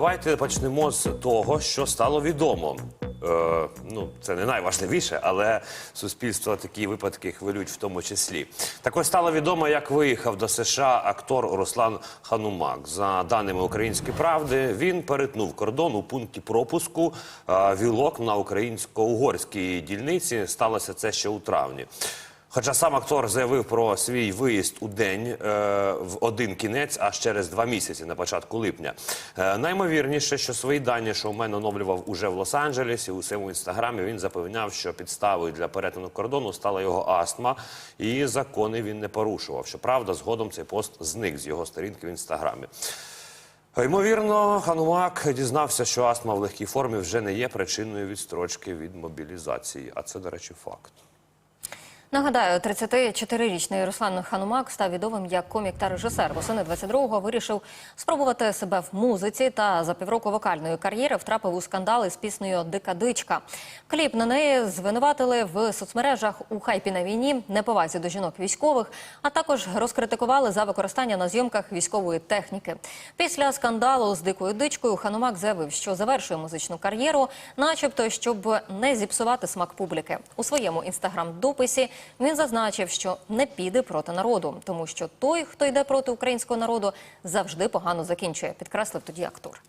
Давайте почнемо з того, що стало відомо. Е, ну, це не найважливіше, але суспільство такі випадки хвилюють в тому числі. Так ось стало відомо, як виїхав до США актор Руслан Ханумак. За даними Української правди, він перетнув кордон у пункті пропуску е, вілок на українсько-угорській дільниці. Сталося це ще у травні. Хоча сам актор заявив про свій виїзд у день е, в один кінець, аж через два місяці на початку липня. Е, наймовірніше, що свої дані шоумен оновлював уже в Лос-Анджелесі. У своєму інстаграмі він запевняв, що підставою для перетину кордону стала його астма, і закони він не порушував. Щоправда, згодом цей пост зник з його сторінки в інстаграмі. Ймовірно, Ханумак дізнався, що астма в легкій формі вже не є причиною відстрочки від мобілізації. А це, до речі, факт. Нагадаю, 34-річний Руслан Ханумак став відомим як комік та режисер. Восени 22-го вирішив спробувати себе в музиці та за півроку вокальної кар'єри втрапив у скандал із піснею Дика дичка. Кліп на неї звинуватили в соцмережах у хайпі на війні, неповазі до жінок військових, а також розкритикували за використання на зйомках військової техніки. Після скандалу з дикою дичкою Ханумак заявив, що завершує музичну кар'єру, начебто, щоб не зіпсувати смак публіки. У своєму інстаграм-дописі він зазначив, що не піде проти народу, тому що той, хто йде проти українського народу, завжди погано закінчує. Підкреслив тоді актор.